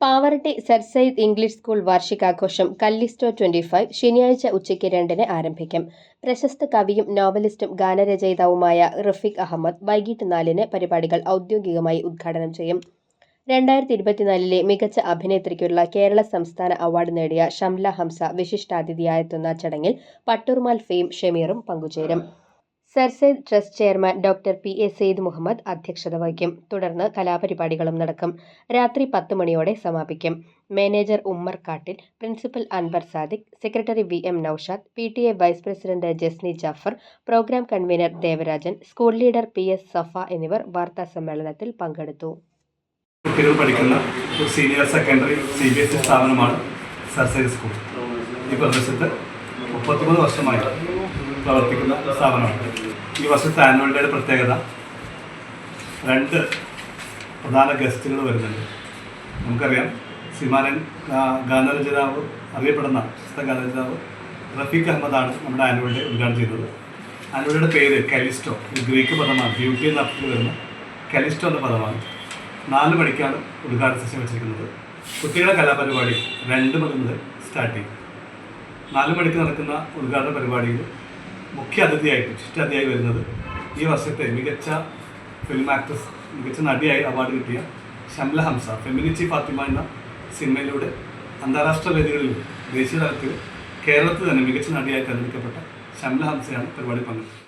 Pavaratty sir Syed English school വാർഷികാഘോഷം Callisto twenty five ശനിയാഴ്ച ഉച്ചയ്ക്ക് രണ്ടിന് ആരംഭിക്കും. പ്രശസ്ത കവിയും നോവലിസ്റ്റും ഗാനരചയിതാവുമായ റഫീഖ് അഹമ്മദ് വൈകിട്ട് നാലിന് പരിപാടികൾ ഔദ്യോഗികമായി ഉദ്ഘാടനം ചെയ്യും. രണ്ടായിരത്തി ഇരുപത്തിനാലിലെ മികച്ച അഭിനേത്രിക്കുള്ള കേരള സംസ്ഥാന അവാർഡ് നേടിയ ഷംല ഹംസ വിശിഷ്ടാതിഥിയായെത്തുന്ന ചടങ്ങിൽ പട്ടൂർമാൽ ഫെയിം ഷമീറും പങ്കുചേരും. Sir Sayed trust chairman doctor P A Sayed Muhammad അധ്യക്ഷത വഹിക്കും. തുടർന്ന് കലാപരിപാടികളും നടക്കും. രാത്രി പത്ത് മണിയോടെ സമാപിക്കും. Manager Ummer Kattil principal Anvar Sadiq secretary V M Noushad P T A vice president Jasni Jafar programme convener Devarajan school leader P S Safa എന്നിവർ വാർത്താ സമ്മേളനത്തിൽ പങ്കെടുത്തു. പഠിക്കുന്ന ഒരു senior secondary C B S E സ്ഥാപനമാണ് സർസറി school ഈ പ്രദേശത്ത് മുപ്പത്തിമൂന്ന് വർഷമായി പ്രവർത്തിക്കുന്ന സ്ഥാപനമാണ്. ഈ വർഷത്തെ ആനുവൽ ഡേയുടെ പ്രത്യേകത രണ്ട് പ്രധാന ഗസ്റ്റുകൾ വരുന്നുണ്ട്. നമുക്കറിയാം സിമാനൻ ഗാനരചിതാവ് അറിയപ്പെടുന്ന ഗാനരചിതാവ് റഫീഖ് അഹമ്മദാണ് നമ്മുടെ ആനുവൽ ഡേ ഉദ്ഘാടനം ചെയ്തത്. ആനുവൽ ഡേയുടെ പേര് കലിസ്റ്റോ ഒരു ഗ്രീക്ക് പദമാണ്. ബ്യൂട്ടി എന്ന അർത്ഥത്തിൽ വരുന്ന കലിസ്റ്റോ എന്ന പദമാണ്. നാല് മണിക്കാണ് ഉദ്ഘാടന സെഷൻ വെച്ചിരിക്കുന്നത്. കുട്ടികളുടെ കലാപരിപാടി രണ്ട് മണി മുതൽ സ്റ്റാർട്ട് ചെയ്യും. നാല് മണിക്ക് നടക്കുന്ന ഉദ്ഘാടന പരിപാടിയിൽ മുഖ്യ അതിഥിയായിട്ട് വിശിഷ്ടാതിഥിയായി വരുന്നത് ഈ വർഷത്തെ മികച്ച ഫിലിം ആക്ട്രസ് മികച്ച നടിയായി അവാർഡ് കിട്ടിയ ഷംല ഹംസ. ഫെമിനിച്ചി ഫാത്തിമ എന്ന സിനിമയിലൂടെ അന്താരാഷ്ട്ര വേദികളിൽ ദേശീയ തലത്തിൽ കേരളത്തിൽ തന്നെ മികച്ച നടിയായി തിരഞ്ഞെടുക്കപ്പെട്ട ഷംല ഹംസയാണ് പരിപാടി പങ്കെടുത്തത്.